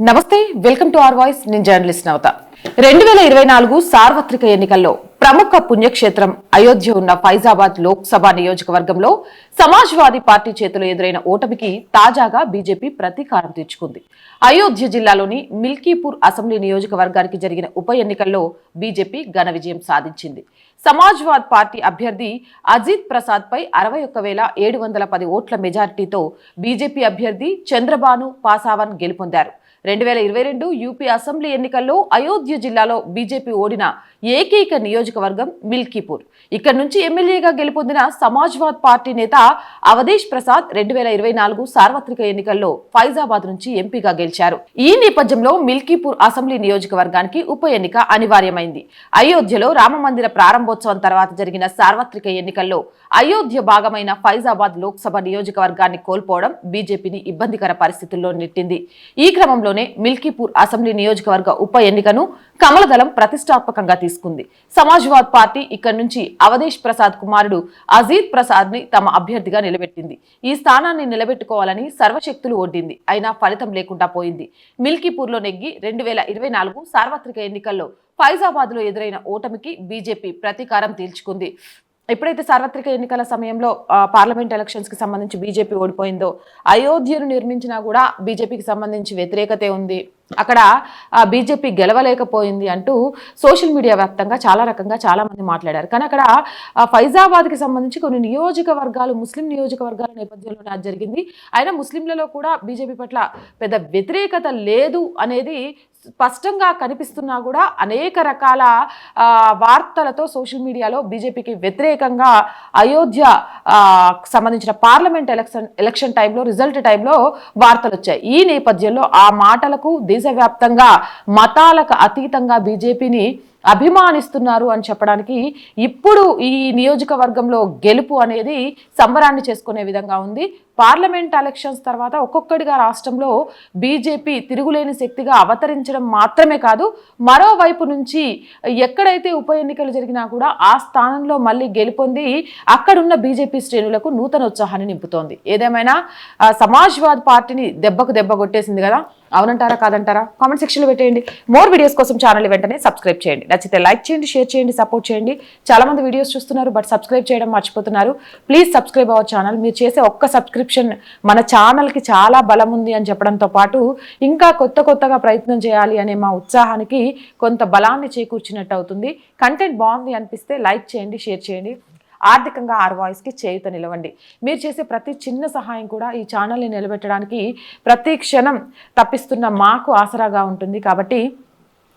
నమస్తే welcome to R voice. నేను journalist Navata. రెండు వేల ఇరవై నాలుగు సార్వత్రిక ఎన్నికల్లో ప్రముఖ పుణ్యక్షేత్రం అయోధ్య ఉన్న ఫైజాబాద్ లోక్సభ నియోజకవర్గంలో సమాజ్వాదీ పార్టీ చేతిలో ఎదురైన ఓటమికి తాజాగా బీజేపీ ప్రతీకారం తీర్చుకుంది అయోధ్య జిల్లాలోని మిల్కీపూర్ అసెంబ్లీ నియోజకవర్గానికి జరిగిన ఉప ఎన్నికల్లో బీజేపీ ఘన విజయం సాధించింది. సమాజ్వాద్ పార్టీ అభ్యర్థి అజిత్ ప్రసాద్ పై అరవై ఒక్క వేల ఏడు వందల పది ఓట్ల మెజారిటీతో బీజేపీ అభ్యర్థి చంద్రబాను పాసావన్ గెలుపొందారు. రెండు వేల ఇరవై రెండు యూపీ అసెంబ్లీ ఎన్నికల్లో అయోధ్య జిల్లాలో బీజేపీ ఓడిన ఏకైక నియోజకవర్గం మిల్కీపూర్. ఇక్కడ నుంచి ఎమ్మెల్యేగా గెలుపొందిన సమాజ్వాద్ పార్టీ నేత అవధేష్ ప్రసాద్ రెండు వేల ఇరవై నాలుగు సార్వత్రిక ఎన్నికల్లో ఫైజాబాద్ నుంచి ఎంపీగా గెలిచారు. ఈ నేపథ్యంలో మిల్కీపూర్ అసెంబ్లీ నియోజకవర్గానికి ఉప ఎన్నిక అనివార్యమైంది. అయోధ్యలో రామమందిర ప్రారంభోత్సవం తర్వాత జరిగిన సార్వత్రిక ఎన్నికల్లో అయోధ్య భాగమైన ఫైజాబాద్ లోక్సభ నియోజకవర్గాన్ని కోల్పోవడం బీజేపీని ఇబ్బందికర పరిస్థితుల్లో నెట్టింది. ఈ క్రమంలోనే మిల్కీపూర్ అసెంబ్లీ నియోజకవర్గ ఉప ఎన్నికను కమలదళం ప్రతిష్టాత్మకంగా తీసుకుంది సమాజ్వాద్ పార్టీ ఇక్కడి నుంచి అవధేష్ ప్రసాద్ కుమారుడు అజీద్ ప్రసాద్ని తమ అభ్యర్థిగా నిలబెట్టింది. ఈ స్థానాన్ని నిలబెట్టుకోవాలని సర్వశక్తులు ఒడ్డింది. అయినా ఫలితం లేకుండా పోయింది. మిల్కీపూర్లో నెగ్గి రెండు వేల ఇరవై నాలుగు సార్వత్రిక ఎన్నికల్లో ఫైజాబాద్లో ఎదురైన ఓటమికి బీజేపీ ప్రతీకారం తీల్చుకుంది ఎప్పుడైతే సార్వత్రిక ఎన్నికల సమయంలో పార్లమెంట్ ఎలక్షన్స్కి సంబంధించి బీజేపీ ఓడిపోయిందో అయోధ్యను నిర్మించినా కూడా బీజేపీకి సంబంధించి వ్యతిరేకతే ఉంది. అక్కడ బీజేపీ గెలవలేకపోయింది అంటూ సోషల్ మీడియా వ్యాప్తంగా చాలా రకంగా చాలామంది మాట్లాడారు. కానీ అక్కడ ఫైజాబాద్కి సంబంధించి కొన్ని నియోజకవర్గాలు ముస్లిం నియోజకవర్గాల నేపథ్యంలోనే అది జరిగింది. అయినా ముస్లింలలో కూడా బీజేపీ పట్ల పెద్ద వ్యతిరేకత లేదు అనేది స్పష్టంగా కనిపిస్తున్నా కూడా అనేక రకాల వార్తలతో సోషల్ మీడియాలో బీజేపీకి వ్యతిరేకంగా అయోధ్య సంబంధించిన పార్లమెంట్ ఎలక్షన్ ఎలక్షన్ టైంలో రిజల్ట్ టైంలో వార్తలు వచ్చాయి. ఈ నేపథ్యంలో ఆ మాటలకు దేశవ్యాప్తంగా మతాలకు అతీతంగా బీజేపీని అభిమానిస్తున్నారు అని చెప్పడానికి ఇప్పుడు ఈ నియోజకవర్గంలో గెలుపు అనేది సంబరాన్ని చేసుకునే విధంగా ఉంది. పార్లమెంట్ ఎలక్షన్స్ తర్వాత ఒక్కొక్కడిగా రాష్ట్రంలో బీజేపీ తిరుగులేని శక్తిగా అవతరించడం మాత్రమే కాదు మరోవైపు నుంచి ఎక్కడైతే ఉప ఎన్నికలు జరిగినా కూడా ఆ స్థానంలో మళ్ళీ గెలుపొంది అక్కడున్న బీజేపీ శ్రేణులకు నూతన ఉత్సాహాన్ని నింపుతోంది. ఏదేమైనా సమాజ్వాద్ పార్టీని దెబ్బకు దెబ్బ కొట్టేసింది కదా అవునంటారా కాదంటారా? కామెంట్ సెక్షన్లో పెట్టేయండి. మోర్ వీడియోస్ కోసం ఛానల్ వెంటనే సబ్స్క్రైబ్ చేయండి. నచ్చితే లైక్ చేయండి షేర్ చేయండి సపోర్ట్ చేయండి. చాలా మంది వీడియోస్ చూస్తున్నారు బట్ సబ్స్క్రైబ్ చేయడం మర్చిపోతున్నారు. Please subscribe our channel. మీరు చేసే ఒక్క సబ్స్క్రిప్షన్ మన ఛానల్కి చాలా బలం ఉంది అని చెప్పడంతో పాటు ఇంకా కొత్త కొత్తగా ప్రయత్నం చేయాలి అనే మా ఉత్సాహానికి కొంత బలాన్ని చేకూర్చినట్టు అవుతుంది. కంటెంట్ బాగుంది అనిపిస్తే లైక్ చేయండి షేర్ చేయండి. ఆర్థికంగా ఆర్ వాయిస్కి చేయుత నిలవండి. మీరు చేసే ప్రతి చిన్న సహాయం కూడా ఈ ఛానల్ని నిలబెట్టడానికి ప్రతి క్షణం తప్పిస్తున్న మాకు ఆసరాగా ఉంటుంది. కాబట్టి